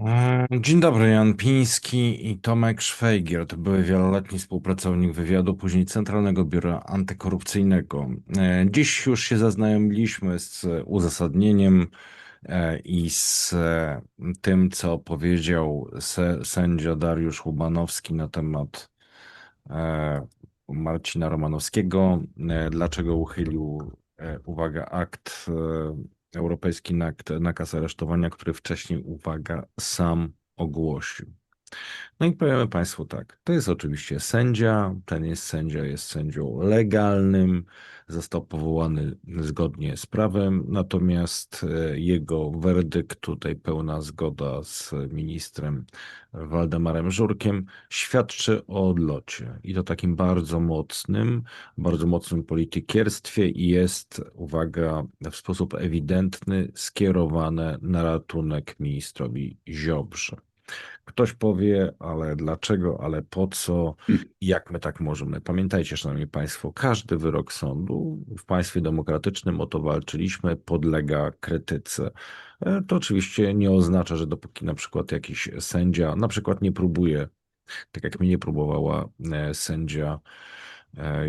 E, Dzień dobry, Jan Piński i Tomek Szwajgier. To były wieloletni współpracownik wywiadu, później Centralnego Biura Antykorupcyjnego. E, Dziś już się zaznajomiliśmy z uzasadnieniem e, i z e, tym, co powiedział sędzia Dariusz Hubanowski na temat Marcina Romanowskiego, dlaczego uchylił, uwaga, akt, europejski nakaz aresztowania, który wcześniej, uwaga, sam ogłosił. No i powiemy Państwu tak, to jest oczywiście sędzia, ten jest sędzia, jest sędzią legalnym, został powołany zgodnie z prawem, natomiast e, jego werdykt, tutaj pełna zgoda z ministrem Waldemarem Żurkiem, świadczy o odlocie i to takim bardzo mocnym, bardzo mocnym politykierstwie i jest, uwaga, w sposób ewidentny skierowane na ratunek ministrowi Ziobrze. Ktoś powie, ale dlaczego, ale po co, jak my tak możemy? Pamiętajcie, szanowni państwo, każdy wyrok sądu w państwie demokratycznym, o to walczyliśmy, podlega krytyce. E, To oczywiście nie oznacza, że dopóki na przykład jakiś sędzia, na przykład nie próbuje, tak jak mi nie próbowała e, sędzia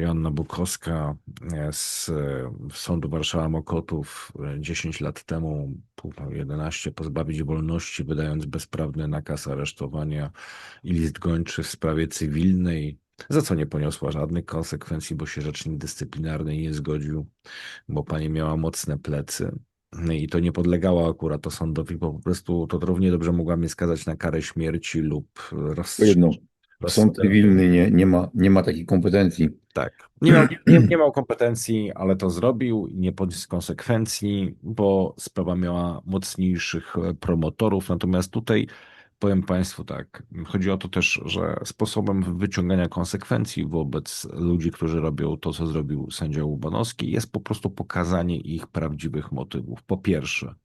Joanna Bukowska e, z e, Sądu Warszawa-Mokotów e, 10 lat temu, pół- 11, pozbawić wolności, wydając bezprawny nakaz aresztowania i list gończy w sprawie cywilnej, za co nie poniosła żadnych konsekwencji, bo się rzecznik dyscyplinarny nie zgodził, bo pani miała mocne plecy. No I to nie podlegało akurat to sądowi, bo po prostu to równie dobrze mogła mnie skazać na karę śmierci lub jedno. Sąd cywilny nie, nie ma, nie ma takiej kompetencji. Tak. Nie miał, nie, nie miał kompetencji, ale to zrobił i nie poniósł konsekwencji, bo sprawa miała mocniejszych e, promotorów. Natomiast tutaj powiem Państwu tak, chodzi o to też, że sposobem wyciągania konsekwencji wobec ludzi, którzy robią to, co zrobił sędzia Łubanowski, jest po prostu pokazanie ich prawdziwych motywów. Po pierwsze,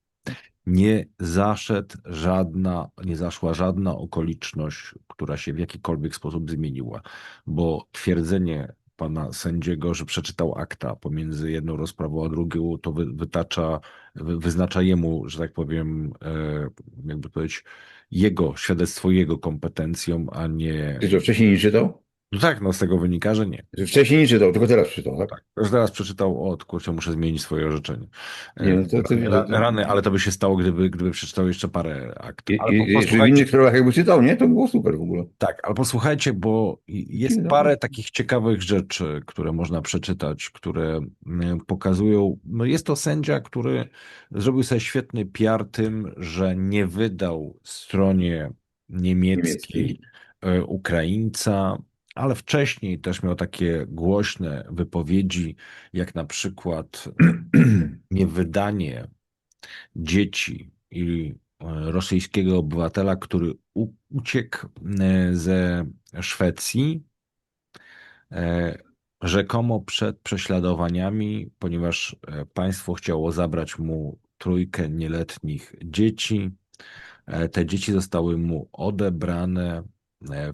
nie zaszedł żadna, nie zaszła żadna okoliczność, która się w jakikolwiek sposób zmieniła, bo twierdzenie pana sędziego, że przeczytał akta pomiędzy jedną rozprawą a drugą, to wy, wytacza, wy, wyznacza jemu, że tak powiem, e, jakby powiedzieć, jego, świadectwo jego kompetencją, a nie... Ty, że wcześniej nie czytał? No tak, no z tego wynika, że nie. Że wcześniej nie czytał, tylko teraz czytał, tak? Tak, już teraz przeczytał, o kurczę, muszę zmienić swoje orzeczenie. E, Nie, no to- to- Ra- Rany, ale to by się stało, gdyby, gdyby przeczytał jeszcze parę akt. I, Ale i, w innych sprawach jakby czytał, nie? To było super w ogóle. tak, ale posłuchajcie, bo jest parę takich ciekawych rzeczy, które można przeczytać, które mm, pokazują, no jest to sędzia, który zrobił sobie świetny PR tym, że nie wydał stronie niemieckiej Niemieckiej. e, Ukraińca, ale wcześniej też miał takie głośne wypowiedzi, jak na przykład niewydanie dzieci i e, rosyjskiego obywatela, który uciekł e, ze Szwecji, e, rzekomo przed prześladowaniami, ponieważ państwo chciało zabrać mu trójkę nieletnich dzieci. Te dzieci zostały mu odebrane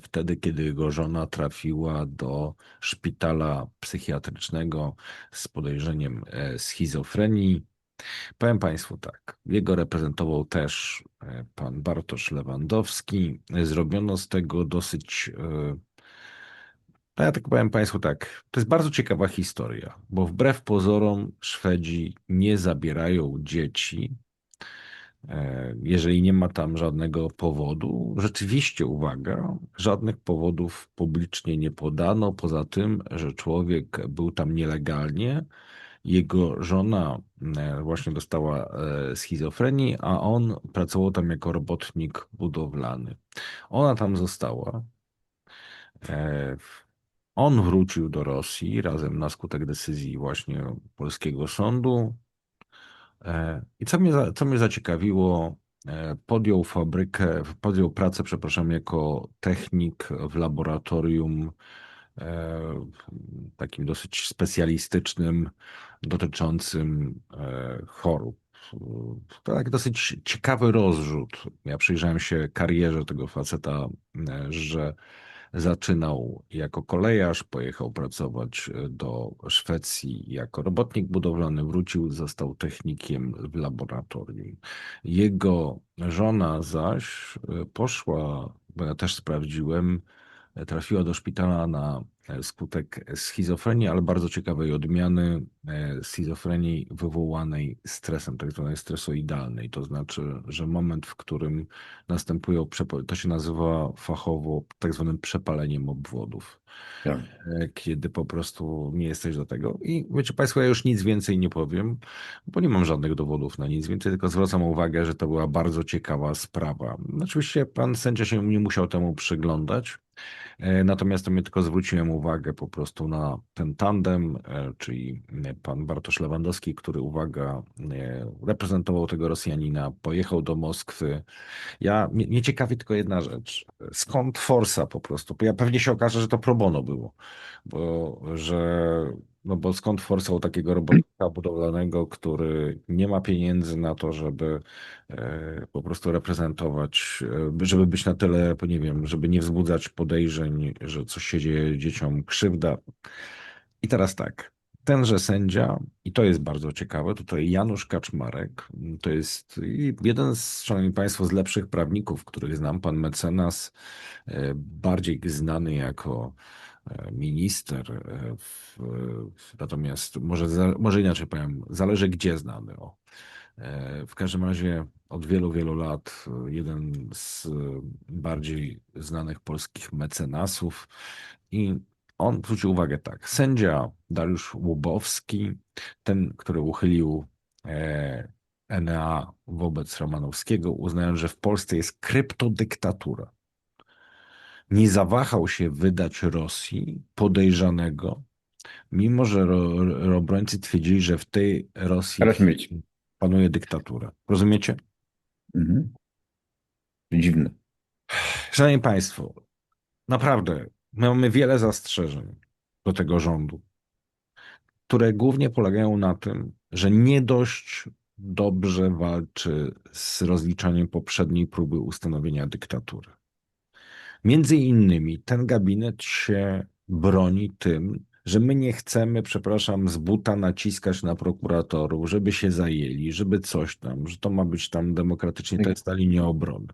wtedy, kiedy jego żona trafiła do szpitala psychiatrycznego z podejrzeniem e, schizofrenii. Powiem Państwu tak, jego reprezentował też e, pan Bartosz Lewandowski. Zrobiono z tego dosyć, e, no ja tak powiem Państwu tak, to jest bardzo ciekawa historia, bo wbrew pozorom Szwedzi nie zabierają dzieci, e, jeżeli nie ma tam żadnego powodu. Rzeczywiście, uwaga, żadnych powodów publicznie nie podano, poza tym, że człowiek był tam nielegalnie. Jego żona e, właśnie dostała e, schizofrenii, a on pracował tam jako robotnik budowlany. Ona tam została. E, On wrócił do Rosji razem na skutek decyzji właśnie polskiego sądu. E, I co mnie, co mnie zaciekawiło, e, podjął fabrykę, podjął pracę, przepraszam, jako technik w laboratorium e, takim dosyć specjalistycznym, dotyczącym chorób. To tak dosyć ciekawy rozrzut. Ja przyjrzałem się karierze tego faceta, że Zaczynał jako kolejarz, pojechał pracować e, do Szwecji jako robotnik budowlany, wrócił, został technikiem w laboratorium. Jego żona zaś e, poszła, bo ja też sprawdziłem, e, trafiła do szpitala na skutek schizofrenii, ale bardzo ciekawej odmiany e, schizofrenii wywołanej stresem, tak zwanej stresoidalnej. To znaczy, że moment, w którym następują, to się nazywa fachowo tak zwanym przepaleniem obwodów Tak. e, kiedy po prostu nie jesteś do tego. I wiecie Państwo, ja już nic więcej nie powiem, bo nie mam żadnych dowodów na nic więcej, tylko zwracam uwagę, że to była bardzo ciekawa sprawa. Oczywiście pan sędzia się nie musiał temu przyglądać, e, natomiast to mnie tylko zwróciłem uwagę po prostu na ten tandem, e, czyli pan Bartosz Lewandowski, który, uwaga, e, reprezentował tego Rosjanina, pojechał do Moskwy, ja, mnie, mnie ciekawi tylko jedna rzecz. Skąd forsa po prostu? Bo ja pewnie się okaże, że to pro bono było, bo, że, no bo skąd forsa u takiego robotnika budowlanego, który nie ma pieniędzy na to, żeby e, po prostu reprezentować, e, żeby być na tyle, nie wiem, żeby nie wzbudzać podejrzeń, że coś się dzieje dzieciom krzywda. I teraz tak. Tenże sędzia, i to jest bardzo ciekawe, tutaj Janusz Kaczmarek, to jest jeden z, szanowni państwo, z lepszych prawników, których znam, pan mecenas, e, bardziej znany jako minister, e, natomiast może, może inaczej powiem, zależy gdzie znany. O. E, W każdym razie od wielu, wielu lat e, jeden z bardziej znanych polskich mecenasów i on zwrócił uwagę tak. Sędzia Dariusz Łubowski, ten, który uchylił Enea wobec Romanowskiego, uznając, że w Polsce jest kryptodyktatura. Nie zawahał się wydać Rosji podejrzanego, mimo że ro, ro, obrońcy twierdzili, że w tej Rosji panuje dyktatura. Rozumiecie? Mhm. Dziwne. Szanowni Państwo, naprawdę my mamy wiele zastrzeżeń do tego rządu, które głównie polegają na tym, że nie dość dobrze walczy z rozliczaniem poprzedniej próby ustanowienia dyktatury. Między innymi ten gabinet się broni tym, że my nie chcemy, przepraszam, z buta naciskać na prokuratorów, żeby się zajęli, żeby coś tam, że to ma być tam demokratycznie, to jest ta linia obrony.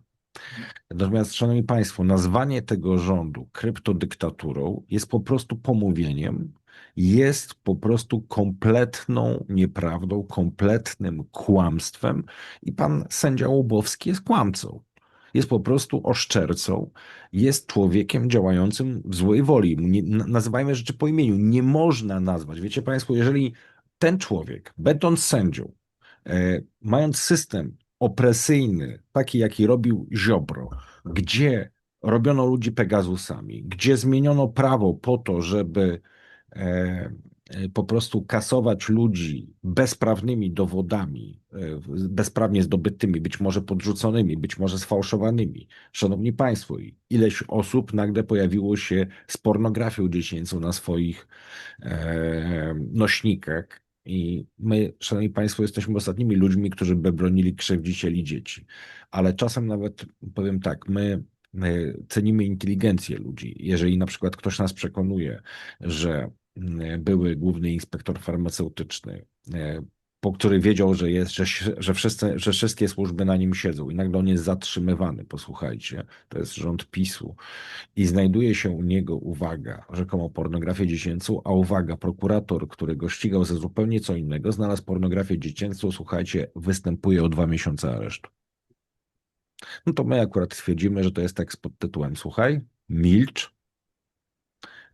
Natomiast, Szanowni Państwo, nazwanie tego rządu kryptodyktaturą jest po prostu pomówieniem, jest po prostu kompletną nieprawdą, kompletnym kłamstwem i pan sędzia Łubowski jest kłamcą. Jest po prostu oszczercą, jest człowiekiem działającym w złej woli. Nie, na- nazywajmy rzeczy po imieniu. Nie można nazwać. Wiecie Państwo, jeżeli ten człowiek, będąc sędzią, e, mając system opresyjny, taki jaki robił Ziobro, gdzie robiono ludzi Pegazusami, gdzie zmieniono prawo po to, żeby e, po prostu kasować ludzi bezprawnymi dowodami, e, bezprawnie zdobytymi, być może podrzuconymi, być może sfałszowanymi. Szanowni Państwo, ileś osób nagle pojawiło się z pornografią dziecięcą na swoich e, nośnikach. I my, szanowni państwo, jesteśmy ostatnimi ludźmi, którzy by bronili krzywdzicieli dzieci. Ale czasem nawet powiem tak, my my cenimy inteligencję ludzi. Jeżeli na przykład ktoś nas przekonuje, że były główny inspektor farmaceutyczny, e, po który wiedział, że jest, że, że, wszyscy, że wszystkie służby na nim siedzą. I nagle on jest zatrzymywany, posłuchajcie, to jest rząd PiSu. I znajduje się u niego, uwaga, rzekomo pornografię dziecięcą, a uwaga, prokurator, który go ścigał za zupełnie co innego, znalazł pornografię dziecięcą, słuchajcie, występuje o dwa miesiące aresztu. No to my akurat twierdzimy, że to jest tekst pod tytułem Słuchaj, milcz,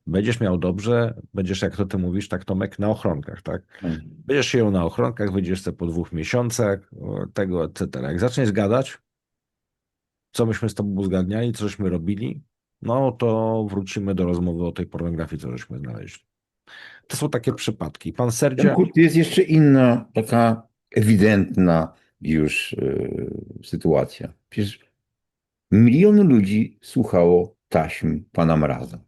będziesz miał dobrze, będziesz, jak to ty mówisz, tak Tomek, na ochronkach, tak? Będziesz się ją na ochronkach, wyjdziesz sobie po dwóch miesiącach, tego, etc. Jak zaczniesz gadać, co myśmy z tobą uzgadniali, co żeśmy robili, no to wrócimy do rozmowy o tej pornografii, co żeśmy znaleźli. To są takie przypadki. Pan Serdzia... Tomku, jest jeszcze inna, taka ewidentna już e, sytuacja. Przecież miliony ludzi słuchało taśm pana Mraza.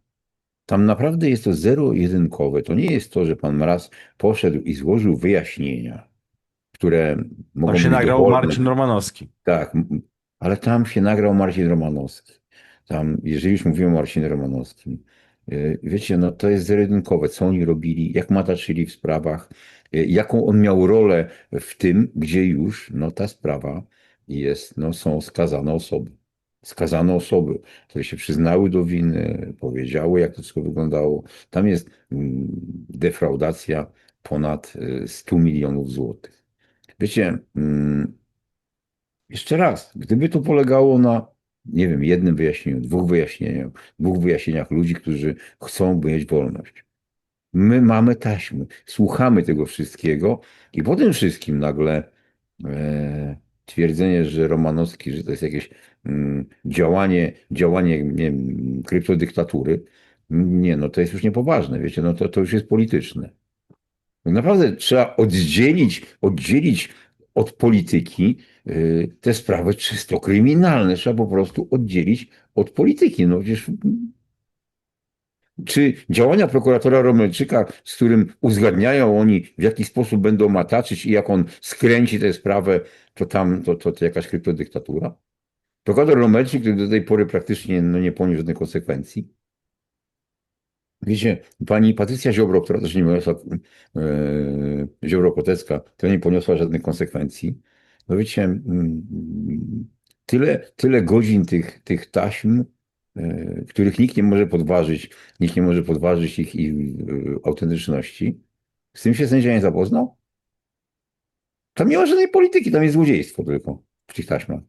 Tam naprawdę jest to zero-jedynkowe. To nie jest to, że pan Mraz poszedł i złożył wyjaśnienia, które mogą Tam się nagrał dowolne. Marcin Romanowski. Tak, ale tam się nagrał Marcin Romanowski. Tam, jeżeli już mówimy o Marcinie Romanowskim, y, wiecie, no to jest zero-jedynkowe, co oni robili, jak mataczyli w sprawach, y, jaką on miał rolę w tym, gdzie już no, ta sprawa jest, no, są skazane osoby. Skazane osoby, które się przyznały do winy, powiedziały, jak to wszystko wyglądało. Tam jest mm, defraudacja ponad y, 100 milionów złotych. Wiecie, mm, jeszcze raz, gdyby to polegało na, nie wiem, jednym wyjaśnieniu, dwóch wyjaśnieniach, dwóch wyjaśnieniach ludzi, którzy chcą mieć wolność. My mamy taśmy, słuchamy tego wszystkiego i po tym wszystkim nagle e, twierdzenie, że Romanowski, że to jest jakieś działanie, działanie nie kryptodyktatury, nie, no to jest już niepoważne, wiecie, no to, to już jest polityczne. Naprawdę trzeba oddzielić, oddzielić od polityki y, te sprawy czysto kryminalne. Trzeba po prostu oddzielić od polityki. No przecież czy działania prokuratora Romelczyka, z którym uzgadniają oni, w jaki sposób będą mataczyć i jak on skręci tę sprawę, to tam to, to, to jakaś kryptodyktatura? Prokurator Romelczyk, który do tej pory praktycznie no, nie poniósł żadnych konsekwencji. Wiecie, pani Patrycja Ziobro, która też nie poniosła, e, Ziobro-Kotecka, która nie poniosła żadnych konsekwencji. No wiecie, mm, tyle, tyle godzin tych, tych taśm, e, których nikt nie może podważyć, nikt nie może podważyć ich, ich e, autentyczności. Z tym się sędzia nie zapoznał? Tam nie ma żadnej polityki, tam jest złodziejstwo tylko w tych taśmach.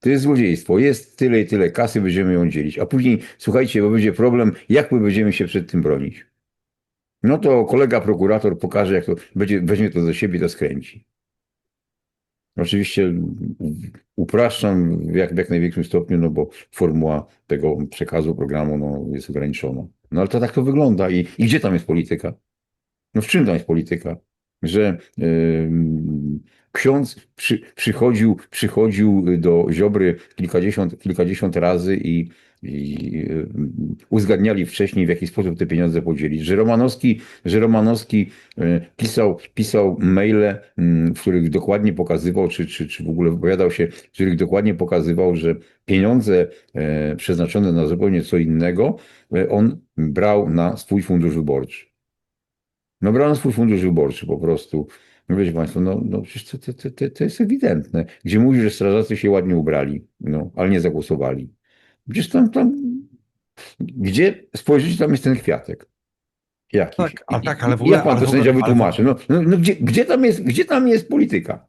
To jest złodziejstwo. Jest tyle i tyle kasy, będziemy ją dzielić. A później, słuchajcie, bo będzie problem, jak my będziemy się przed tym bronić. No to kolega prokurator pokaże, jak to będzie, weźmie to do siebie, to skręci. Oczywiście upraszczam w jak, w jak największym stopniu, no bo formuła tego przekazu programu no, jest ograniczona. No ale to tak to wygląda. I, i gdzie tam jest polityka? No w czym tam jest polityka? Że ksiądz przy, przychodził, przychodził do Ziobry kilkadziesiąt, kilkadziesiąt razy i, i uzgadniali wcześniej, w jaki sposób te pieniądze podzielić. Że Romanowski, że Romanowski yy, pisał, pisał maile, w których dokładnie pokazywał, czy, czy, czy w ogóle wypowiadał się, w których dokładnie pokazywał, że pieniądze yy, przeznaczone na zupełnie co innego, yy, on brał na swój fundusz wyborczy. No swój fundusz wyborczy po prostu. No wiecie Państwo, no, no przecież to, to, to, to jest ewidentne. Gdzie mówi, że strażacy się ładnie ubrali, no, ale nie zagłosowali. Przecież tam, tam, gdzie spojrzycie, tam jest ten kwiatek. Jakiś. Tak, a tak, ale w ogóle- Jak pan to sędzia wytłumaczy? No, no, no gdzie, gdzie, tam jest, gdzie tam jest polityka?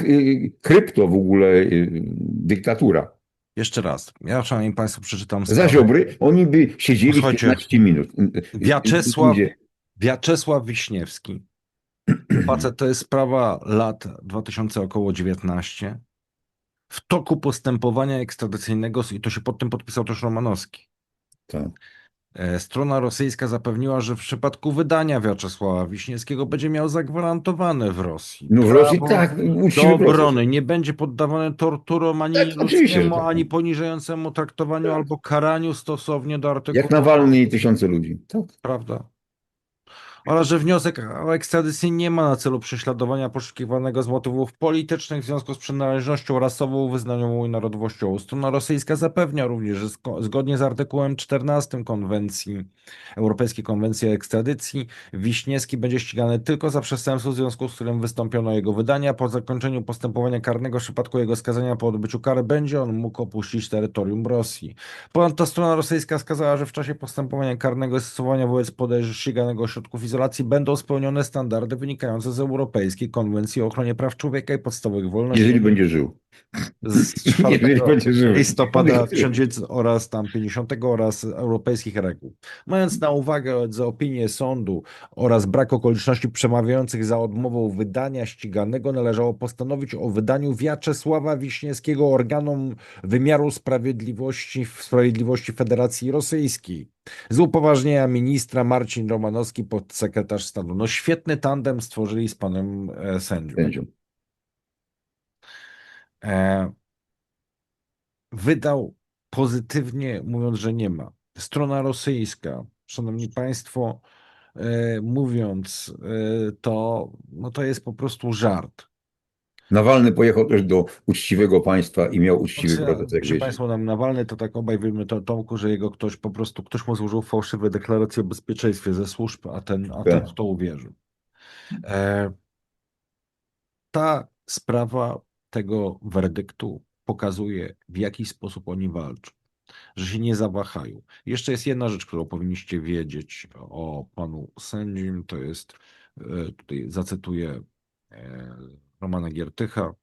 Y, Krypto w ogóle, y, dyktatura. Jeszcze raz, ja szanowni państwo przeczytam Za. Ziobry oni by siedzieli Słuchajcie, 15 minut. Wiaczesław- Ludzie- Wiaczesław Wiśniewski. Facet to jest sprawa lat 2000 około 19. W toku postępowania ekstradycyjnego, i to się pod tym podpisał też Romanowski. Tak. E, Strona rosyjska zapewniła, że w przypadku wydania Wiaczesława Wiśniewskiego będzie miał zagwarantowane w Rosji. No w Rosji tak, Do obrony nie będzie poddawany torturom ani Tak, ludzkiemu, tak. ani poniżającemu traktowaniu Tak. albo karaniu stosownie do artykułu. Jak Nawalny i tysiące ludzi. Tak. Prawda. Oraz, że wniosek o ekstradycję nie ma na celu prześladowania poszukiwanego z motywów politycznych w związku z przynależnością rasową, wyznaniową i narodowościową. Strona rosyjska zapewnia również, że zgodnie z artykułem 14 konwencji, Europejskiej Konwencji o Ekstradycji, Wiśniewski będzie ścigany tylko za przestępstwo, w związku z którym wystąpiono jego wydania. Po zakończeniu postępowania karnego w przypadku jego skazania po odbyciu kary będzie on mógł opuścić terytorium Rosji. Ponadto strona rosyjska wskazała, że w czasie postępowania karnego stosowania wobec podejrz- ściganego środków izolacji będą spełnione standardy wynikające z Europejskiej Konwencji o ochronie praw człowieka i podstawowych wolności Jeżeli będzie żył. z 4 Jeżeli będzie żył. listopada 1900 oraz tam 50 oraz europejskich reguł. Mając na uwagę za opinię sądu oraz brak okoliczności przemawiających za odmową wydania ściganego, należało postanowić o wydaniu Wiaczesława Wiśniewskiego organom wymiaru sprawiedliwości w Sprawiedliwości Federacji Rosyjskiej. Z upoważnienia ministra Marcin Romanowski, podsekretarz stanu. No świetny tandem stworzyli z panem e, sędzią. Sędzią. E, wydał pozytywnie, mówiąc, że nie ma. Strona rosyjska, szanowni państwo, e, mówiąc e, to, no to jest po prostu żart. Nawalny pojechał też do uczciwego państwa i miał uczciwy proces, Proszę wiecie. Państwa, nam Nawalny to tak obaj wiemy to, Tomku, że jego ktoś po prostu, ktoś mu złożył fałszywe deklaracje o bezpieczeństwie ze służb, a ten, a ten Tak. w to uwierzył. E, ta sprawa tego werdyktu pokazuje, w jaki sposób oni walczą, że się nie zawahają. Jeszcze jest jedna rzecz, którą powinniście wiedzieć o panu sędzim, to jest, e, tutaj zacytuję e, Romana Giertycha,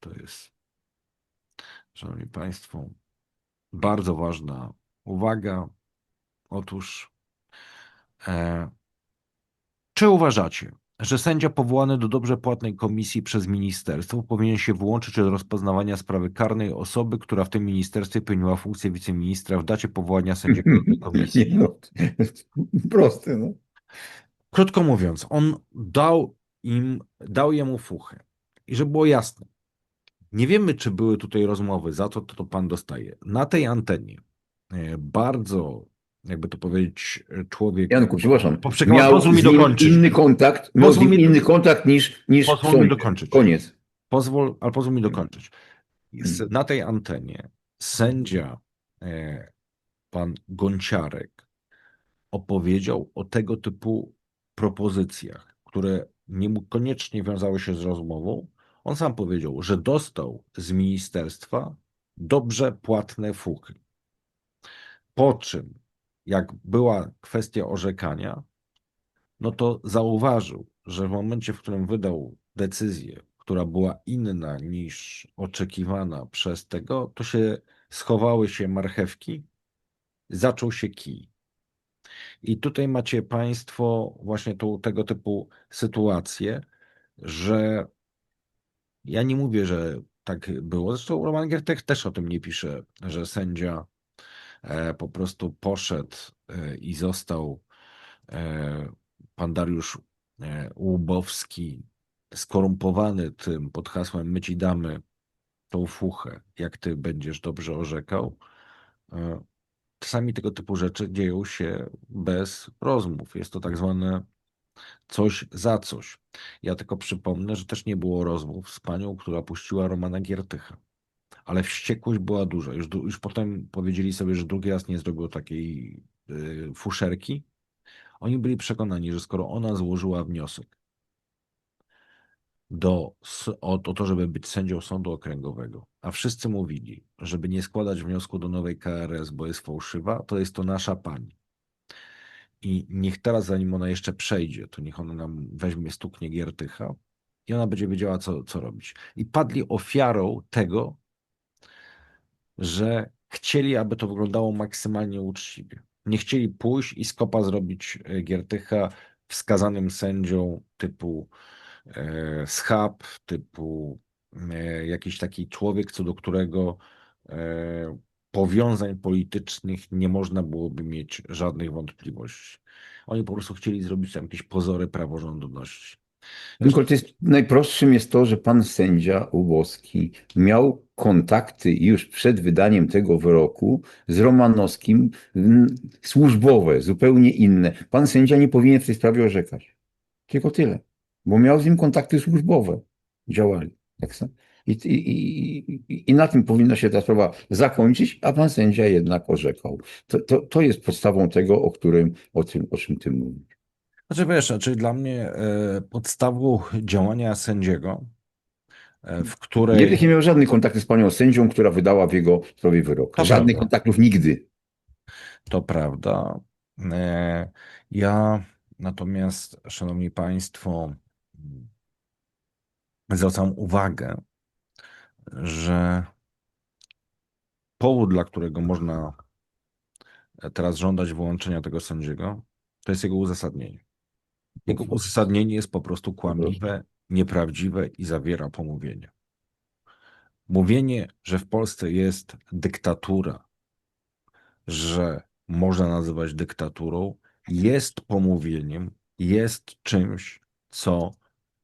to jest, szanowni państwo, bardzo ważna uwaga. Otóż, e, czy uważacie, że sędzia powołany do dobrze płatnej komisji przez ministerstwo powinien się włączyć do rozpoznawania sprawy karnej osoby, która w tym ministerstwie pełniła funkcję wiceministra w dacie powołania sędziego tej komisji? Nie, no, proste, no. Krótko mówiąc, on dał im, dał jemu fuchę. I żeby było jasne, nie wiemy, czy były tutaj rozmowy, za co to, to pan dostaje. Na tej antenie e, bardzo, jakby to powiedzieć, człowiek. Janku, przepraszam. Poprzekał- Miał pozwól mi dokończyć. inny kontakt, Pozwól mi- inny kontakt niż, niż Pozwól mi sądzie. dokończyć. Koniec. Pozwól, ale pozwól mi dokończyć. Mm. na tej antenie sędzia, e, pan Gonciarek, opowiedział o tego typu propozycjach, które niekoniecznie wiązały się z rozmową. On sam powiedział, że dostał z ministerstwa dobrze płatne fuchy. Po czym, jak była kwestia orzekania, no to zauważył, że w momencie, w którym wydał decyzję, która była inna niż oczekiwana przez tego, to się schowały się marchewki, zaczął się kij. I tutaj macie Państwo właśnie tą, tego typu sytuację, że ja nie mówię, że tak było. Zresztą Roman też o tym nie pisze, że sędzia e, po prostu poszedł e, i został e, pan Dariusz Łubowski skorumpowany tym pod hasłem my ci damy tą fuchę, jak ty będziesz dobrze orzekał. Czasami tego typu rzeczy dzieją się bez rozmów. Jest to tak zwane coś za coś. Ja tylko przypomnę, że też nie było rozmów z panią, która puściła Romana Giertycha. Ale wściekłość była duża. Już, już potem powiedzieli sobie, że drugi raz nie zrobił takiej y, fuszerki. Oni byli przekonani, że skoro ona złożyła wniosek do, o, o to, żeby być sędzią sądu okręgowego, a wszyscy mówili, żeby nie składać wniosku do nowej KRS, bo jest fałszywa, to jest to nasza pani. I niech teraz, zanim ona jeszcze przejdzie, to niech ona nam weźmie, stuknie Giertycha i ona będzie wiedziała, co, co robić. I padli ofiarą tego, że chcieli, aby to wyglądało maksymalnie uczciwie. Nie chcieli pójść i skopa zrobić e, Giertycha wskazanym sędzią typu e, schab, typu jakiś taki człowiek, co do którego e, powiązań politycznych nie można byłoby mieć żadnych wątpliwości. Oni po prostu chcieli zrobić tam jakieś pozory praworządności. Tylko to jest, najprostszym jest to, że pan sędzia Uboski miał kontakty już przed wydaniem tego wyroku z Romanowskim służbowe, zupełnie inne. Pan sędzia nie powinien w tej sprawie orzekać. Tylko tyle. Bo miał z nim kontakty służbowe. Działali. Tak. I, i, i, na tym powinna się ta sprawa zakończyć, a pan sędzia jednak orzekał. To, to, to jest podstawą tego, o, którym, o, tym, o czym ty mówisz. Znaczy wiesz, znaczy dla mnie e, podstawą działania sędziego, e, w której... Nie miał żadnych kontaktów z panią sędzią, która wydała w jego sprawie wyrok. To Żadnych prawda. kontaktów nigdy. To prawda. E, Ja natomiast, szanowni państwo, zwracam uwagę, że powód, dla którego można teraz żądać wyłączenia tego sędziego, to jest jego uzasadnienie. Jego prostu. uzasadnienie jest po prostu kłamliwe, nieprawdziwe i zawiera pomówienie. Mówienie, że w Polsce jest dyktatura, że można nazywać dyktaturą, jest pomówieniem, jest czymś, co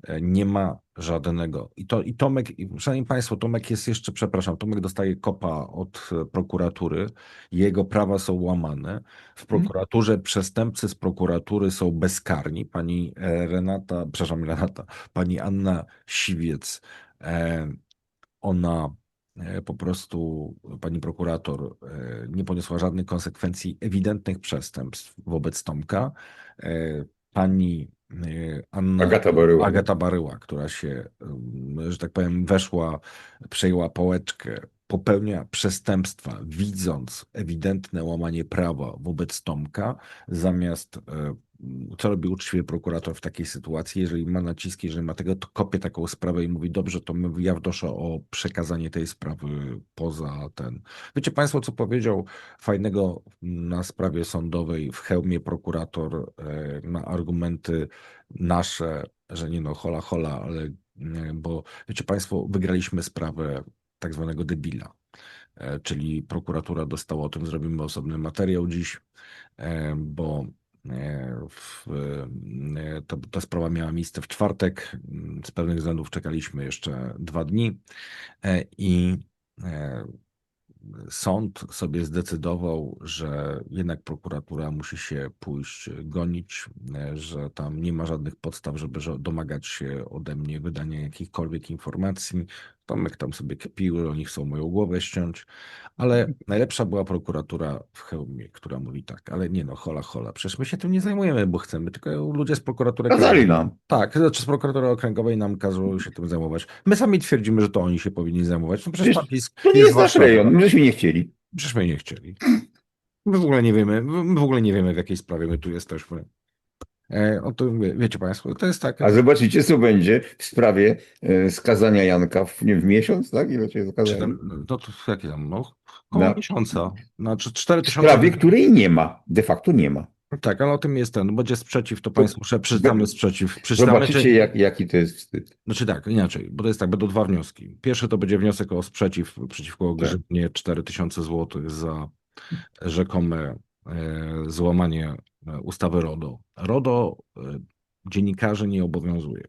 e, nie ma żadnego. I, to, I Tomek, i, szanowni państwo, Tomek jest jeszcze, przepraszam, Tomek dostaje kopa od e, prokuratury, jego prawa są łamane. W prokuraturze przestępcy z prokuratury są bezkarni. Pani e, Renata, przepraszam, Renata, pani Anna Siwiec, e, ona po prostu, pani prokurator, nie poniosła żadnych konsekwencji ewidentnych przestępstw wobec Tomka. Pani Anna Agata Baryła. Agata Baryła, która się, um, że tak powiem, weszła, przejęła pałeczkę, popełnia przestępstwa, widząc ewidentne łamanie prawa wobec Tomka, zamiast, e, co robi uczciwie prokurator w takiej sytuacji, jeżeli ma naciski, jeżeli ma tego, to kopie taką sprawę i mówi, dobrze, to ja wnoszę o przekazanie tej sprawy poza ten. Wiecie Państwo, co powiedział fajnego na sprawie sądowej w hełmie prokurator e, na argumenty nasze, że nie no, hola, hola, ale e, bo wiecie Państwo, wygraliśmy sprawę tak zwanego debila, e, czyli prokuratura dostała o tym, zrobimy osobny materiał dziś, e, bo e, w, to, ta sprawa miała miejsce w czwartek. Z pewnych względów czekaliśmy jeszcze dwa dni i sąd sobie zdecydował, że jednak prokuratura musi się pójść gonić, że tam nie ma żadnych podstaw, żeby domagać się ode mnie wydania jakichkolwiek informacji. Tomek tam sobie kpił, że oni chcą moją głowę ściąć, ale najlepsza była prokuratura w Chełmie, która mówi tak, ale nie no, hola, hola, przecież my się tym nie zajmujemy, bo chcemy, tylko ludzie z prokuratury Kazali nam. tak, znaczy z prokuratury okręgowej nam każą się tym zajmować. My sami twierdzimy, że to oni się powinni zajmować. No przecież Przecież To nie jest nasz rejon, my żeśmy nie chcieli. Przecież my nie chcieli. My w ogóle nie wiemy, my w ogóle nie wiemy, w jakiej sprawie my tu jesteśmy. E, o to wie, wiecie Państwo, to jest tak. A zobaczycie, co będzie w sprawie e, skazania Janka w, nie, w miesiąc, tak? Ile cię Czy skazali? tam, no to jakie tam, no, około Na- miesiąca. Znaczy 4 W tysiące. sprawie, której nie ma. De facto nie ma. Tak, ale o tym jest ten. Będzie sprzeciw, to Państwu muszę przeczytamy sprzeciw. Przeczytamy, Zobaczycie, czy, jak, jaki to jest wstyd. Znaczy tak, inaczej, bo to jest tak, będą dwa wnioski. Pierwszy to będzie wniosek o sprzeciw przeciwko Tak. grzywnie 4000 zł za rzekome złamanie e, ustawy RODO. RODO e, dziennikarzy nie obowiązuje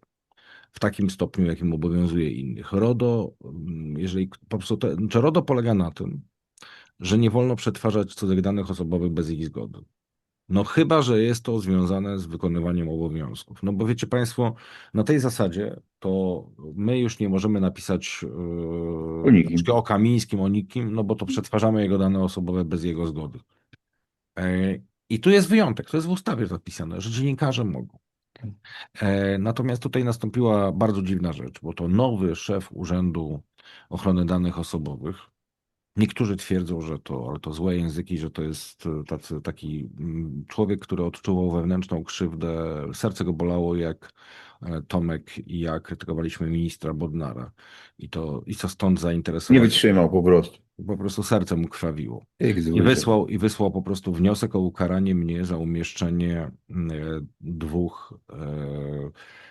w takim stopniu, jakim obowiązuje innych. RODO, mm, jeżeli po prostu, te, czy RODO polega na tym, że nie wolno przetwarzać cudzych danych osobowych bez ich zgody. No chyba, że jest to związane z wykonywaniem obowiązków. No bo wiecie Państwo, na tej zasadzie to my już nie możemy napisać O nikim. yy, o Kamińskim, o nikim, no bo to przetwarzamy jego dane osobowe bez jego zgody. E, I tu jest wyjątek, to jest w ustawie zapisane, że dziennikarze mogą. E, Natomiast tutaj nastąpiła bardzo dziwna rzecz, bo to nowy szef Urzędu Ochrony Danych Osobowych. Niektórzy twierdzą, że to, to złe języki, że to jest e, tacy, taki mm, człowiek, który odczuwał wewnętrzną krzywdę. Serce go bolało, jak Tomek i ja krytykowaliśmy ministra Bodnara. I to, i co stąd Nie zainteresował. wytrzymał po prostu. Po prostu serce mu krwawiło. I wysłał, I wysłał po prostu wniosek o ukaranie mnie za umieszczenie e, dwóch e,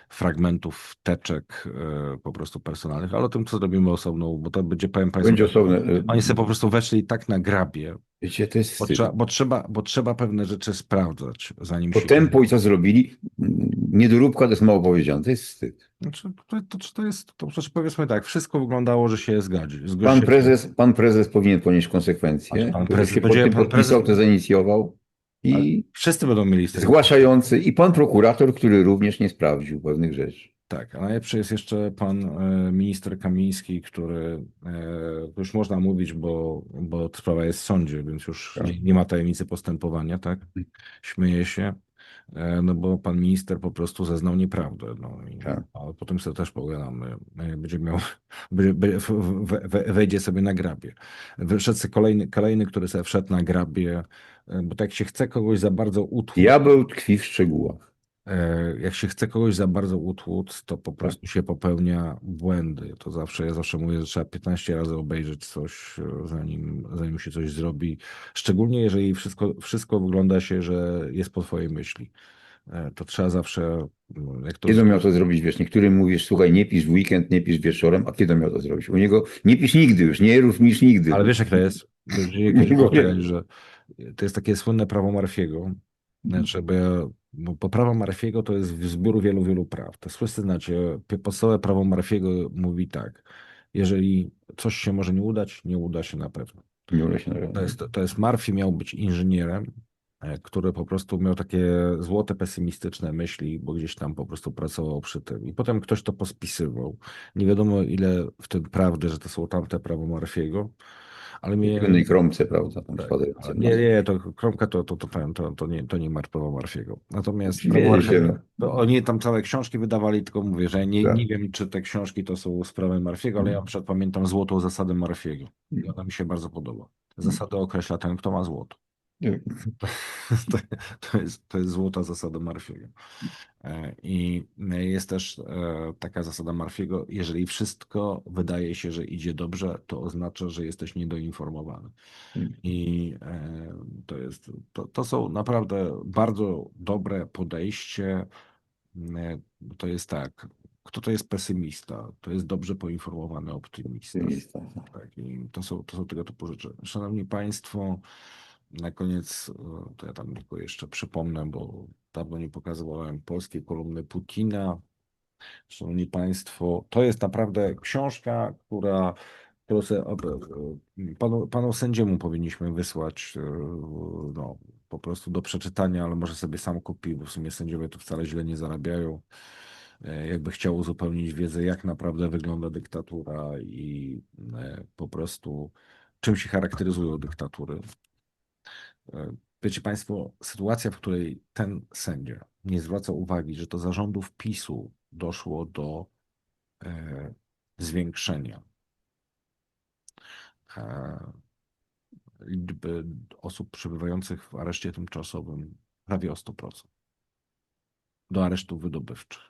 fragmentów teczek e, po prostu personalnych, ale o tym, co zrobimy osobną, bo to będzie, powiem Państwu, Będzie osobne. oni sobie po prostu weszli tak na grabie, Wiecie, to jest bo trzeba, bo, trzeba, bo trzeba pewne rzeczy sprawdzać, zanim Po się... co zrobili, niedoróbka to jest mało powiedziane. To jest wstyd. Znaczy, to, to, to jest, to znaczy powiedzmy tak, wszystko wyglądało, że się zgadzi. Pan się- prezes, pan prezes powinien ponieść konsekwencje. Pan Pan prezes prezes się będzie- pan prezes- podpisał, to zainicjował. I Wszyscy będą mieli z tego zgłaszający, i pan prokurator, który również nie sprawdził pewnych rzeczy. Tak, a najlepszy jest jeszcze pan e, minister Kamiński, który e, już można mówić, bo, bo sprawa jest w sądzie, więc już Tak. nie, nie ma tajemnicy postępowania, tak? Śmieje się, no bo pan minister po prostu zeznał nieprawdę, no i Tak. ale potem sobie też pogadamy, E, będzie miał, we- wejdzie sobie na grabie. Wyszedł sobie kolejny, kolejny, który sobie wszedł na grabie, e, bo tak się chce kogoś za bardzo utłuc, Diabeł tkwi w szczegółach. E, Jak się chce kogoś za bardzo utłuc, to po prostu się popełnia błędy. To zawsze, ja zawsze mówię, że trzeba 15 razy obejrzeć coś, e, zanim, zanim się coś zrobi. Szczególnie jeżeli wszystko, wszystko wygląda się, że jest po twojej myśli. E, To trzeba zawsze, no, jak to... Kiedy miał to zrobić, wiesz, niektórym mówisz, słuchaj, nie pisz w weekend, nie pisz wieczorem, a kiedy miał to zrobić? U niego nie pisz nigdy już, nie rów niż nigdy. Ale wiesz jak to jest? Że To jest takie słynne prawo Marfiego, Znaczy, bo bo prawo Murphy'ego to jest zbiór wielu, wielu praw. To wszyscy znacie. Podstawowe prawo Murphy'ego mówi tak. Jeżeli coś się może nie udać, nie uda się na pewno. Nie uda się na To jest, to jest Murphy miał być inżynierem, e, który po prostu miał takie złote, pesymistyczne myśli, bo gdzieś tam po prostu pracował przy tym. I potem ktoś to pospisywał. Nie wiadomo ile w tym prawdy, że to są tamte prawo Murphy'ego, ale mnie... Jednej kromce, prawda? Tam Tak, nie, nie, to kromka to, to, to, to, to, nie, to nie mar prawo Marfiego. Natomiast Marfiego, no. oni tam całe książki wydawali, tylko mówię, że nie, Tak. nie wiem, czy te książki to są sprawy Marfiego, ale ja przykład pamiętam złotą zasadę Marfiego. I ona mi się bardzo podoba. Zasada określa ten, kto ma złoto. Nie. To, to, jest, to jest złota zasada Marfiego. E, I jest też e, taka zasada Marfiego, jeżeli wszystko wydaje się, że idzie dobrze, to oznacza, że jesteś niedoinformowany. I e, to jest, to, to są naprawdę bardzo dobre podejście. To jest tak, kto to jest pesymista? To jest dobrze poinformowany optymista. Tak, i to są, to są tego typu rzeczy. Szanowni Państwo, na koniec, e, to ja tam tylko jeszcze przypomnę, bo dawno nie pokazywałem polskiej kolumny Putina. Szanowni Państwo, to jest naprawdę książka, która, sobie, ob- e, panu, panu sędziemu powinniśmy wysłać e, no, po prostu do przeczytania, ale może sobie sam kupi, bo w sumie sędziowie to wcale źle nie zarabiają. E, Jakby chciał uzupełnić wiedzę, jak naprawdę wygląda dyktatura i e, po prostu czym się charakteryzują dyktatury. E, Wiecie Państwo, sytuacja, w której ten sędzia nie zwraca uwagi, że to zarządów PiSu doszło do e, zwiększenia e, liczby osób przebywających w areszcie tymczasowym prawie o 100%. Do aresztów wydobywczych.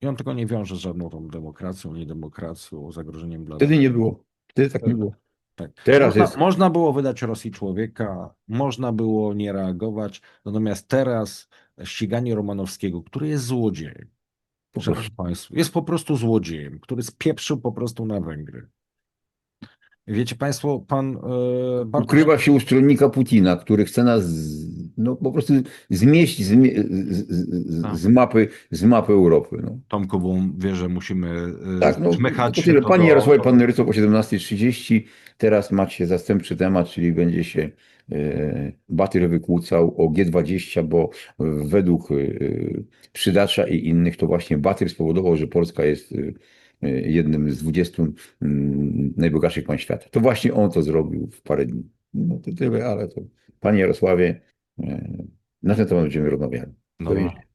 I on tego nie wiąże z żadną tą demokracją, niedemokracją, zagrożeniem dla... Wtedy nie było. Wtedy tak nie było. Tak. Teraz można, jest- można było wydać Rosji człowieka, można było nie reagować, natomiast teraz ściganie Romanowskiego, który jest złodziejem, prostu. państwo, jest po prostu złodziejem, który spieprzył po prostu na Węgry. Wiecie państwo, pan e, Bartosz, Ukrywa się u stronnika Putina, który chce nas no, po prostu zmieść z, z, z, Tak. z, mapy, z mapy Europy. No. Tomkową wieżę musimy e, Tak, no, żmychać to tyle. Panie do- Jarosławie, do- pan Ryco po 17.30. Teraz macie zastępczy temat, czyli będzie się e, Batyr wykłócał o G20, bo według e, Przydacza i innych to właśnie Batyr spowodował, że Polska jest e, jednym z 20 mm, najbogatszych państw świata. To właśnie on to zrobił w parę dni. No to tyle, ale to Panie Jarosławie, e, na ten temat będziemy rozmawiali. Widzenia.